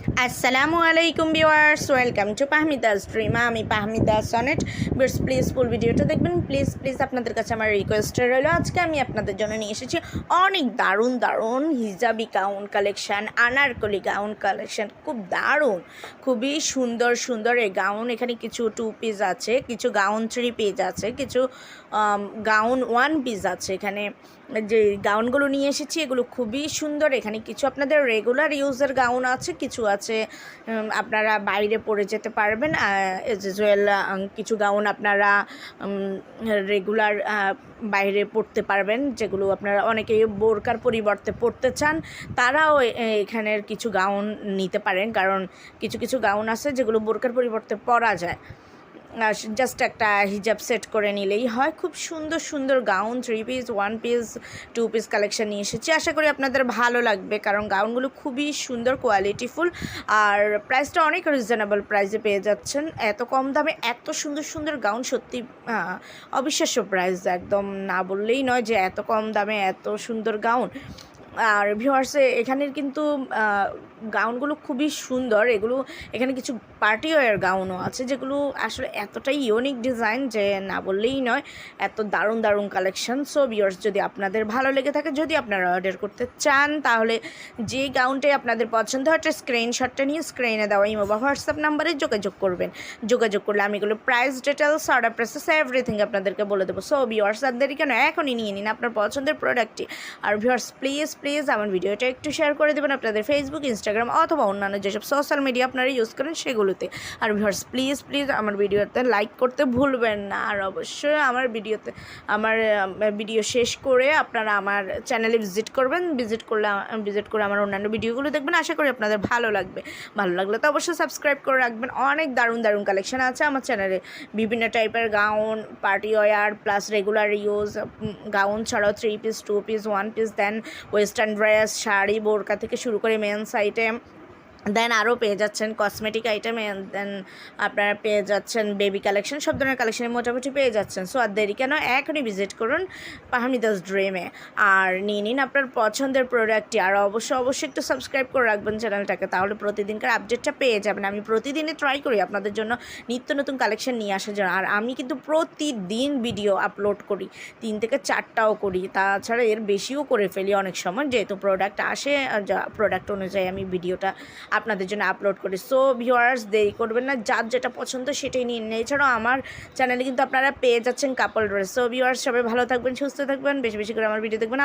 আসসালামু আলাইকুম viewers, welcome to Pahmida স্ট্রিমা আমি পাহমিদা সনেট। বিটস প্লিজ ফুল ভিডিওটা দেখবেন। প্লিজ প্লিজ আপনাদের কাছে আমার রিকোয়েস্ট রইল। আজকে আমি আপনাদের জন্য নিয়ে এসেছি অনেক দারুণ দারুণ hijabi gown collection Anarkali gown collection খুব দারুণ, খুবই সুন্দর সুন্দর এই গাউন এখানে কিছু টু পিস আছে, কিছু গাউন থ্রি পিস আছে, কিছু গাউন ওয়ান পিস আছে এখানে। যে গাউনগুলো নিয়ে এসেছি, এগুলো খুবই সুন্দর। এখানে কিছু আপনাদের রেগুলার ইউজের গাউন আছে, কিছু আছে আপনারা বাইরে পরে যেতে পারবেন। এজ ওয়েল কিছু গাউন আপনারা রেগুলার বাইরে পড়তে পারবেন, যেগুলো আপনারা অনেকে বোরকার পরিবর্তে পড়তে চান, তারাও এখানের কিছু গাউন নিতে পারেন। কারণ কিছু কিছু গাউন আছে যেগুলো বোরকার পরিবর্তে পরা যায়। জাস্ট একটা হিজাব সেট করে নিলেই হয়। খুব সুন্দর সুন্দর gown three piece one piece two piece collection নিয়ে এসেছি। আশা করি আপনাদের ভালো লাগবে, কারণ গাউনগুলো খুবই সুন্দর কোয়ালিটিফুল আর প্রাইসটা অনেক রিজনেবল প্রাইসে পেয়ে যাচ্ছেন। এত কম দামে এত সুন্দর সুন্দর গাউন সত্যি অবিশ্বাস্য প্রাইস একদম না বললেই নয় যে এত কম দামে এত সুন্দর গাউন আর ভিউয়ার্সে এখানের কিন্তু গাউনগুলো খুবই সুন্দর। এগুলো, এখানে কিছু পার্টি ওয়ার গাউনও আছে যেগুলো আসলে এতটাই ইউনিক ডিজাইন যে না বললেই নয়, এত দারুণ দারুণ কালেকশন সো ভিউয়ার্স যদি আপনাদের ভালো লেগে থাকে, যদি আপনারা অর্ডার করতে চান, তাহলে যে গাউনটাই আপনাদের পছন্দ হয়, একটা স্ক্রিনশটটা নিয়ে স্ক্রিনে দেওয়া ইমো বা হোয়াটসঅ্যাপ নাম্বারে যোগাযোগ করবেন। যোগাযোগ করলে আমি এগুলো price details order process everything আপনাদেরকে বলে দেবো। সো ভিউয়ার্স আর কেন? এখনই নিয়ে নিন আপনার পছন্দের প্রোডাক্টটি আর ভিউয়ার্স প্লিজ প্লিজ আমার ভিডিওটা একটু শেয়ার করে দেবেন আপনাদের ফেসবুক ইনস্টাগ্রাম অথবা অন্যান্য যেসব সোশ্যাল মিডিয়া আপনারা ইউজ করেন সেগুলোতে। আর ভিউয়ার্স প্লিজ প্লিজ আমার ভিডিওতে লাইক করতে ভুলবেন না। আর অবশ্যই আমার ভিডিওতে, আমার ভিডিও শেষ করে আপনারা আমার চ্যানেলে ভিজিট করবেন। ভিজিট করলে ভিজিট করে আমার অন্যান্য ভিডিওগুলো দেখবেন। আশা করি আপনাদের ভালো লাগবে। ভালো লাগলে তো অবশ্যই সাবস্ক্রাইব করে রাখবেন। অনেক দারুণ দারুণ কালেকশন আছে আমার চ্যানেলে বিভিন্ন টাইপের gown party wear plus regular use gown ছাড়াও three piece two piece one piece then western dress sari বোরকা থেকে শুরু করে মেন্স আইটেম দেন আরও পেয়ে যাচ্ছেন কসমেটিক আইটেম দেন আপনারা পেয়ে যাচ্ছেন বেবি কালেকশন সব ধরনের কালেকশনে মোটামুটি পেয়ে যাচ্ছেন। সো আর দেরি কেন? এখনই ভিজিট করুন পাহামিদাস ড্রিমে আর নিয়ে নিন আপনার পছন্দের প্রোডাক্টটি আর অবশ্যই অবশ্যই একটু সাবস্ক্রাইব করে রাখবেন চ্যানেলটাকে তাহলে প্রতিদিনকার আপডেটটা পেয়ে যাবেন। আমি প্রতিদিনই ট্রাই করি আপনাদের জন্য নিত্য নতুন কালেকশন নিয়ে আসার জন্য। আর আমি কিন্তু প্রতিদিন ভিডিও আপলোড করি। তিন থেকে চারটাও করি। তাছাড়া এর বেশিও করে ফেলি অনেক সময়। যেহেতু প্রোডাক্ট আসে প্রোডাক্ট অনুযায়ী আমি ভিডিওটা আপনাদের জন্য আপলোড করি। সো ভিউয়ার্স দেরি করবেন না। যার যেটা পছন্দ সেটাই নিন। এছাড়াও আমার চ্যানেলে কিন্তু আপনারা পেয়ে যাচ্ছেন কাপল ড্রেস সো ভিউয়ার্স সবাই ভালো থাকবেন, সুস্থ থাকবেন। বেশি বেশি করে আমার ভিডিও দেখবেন।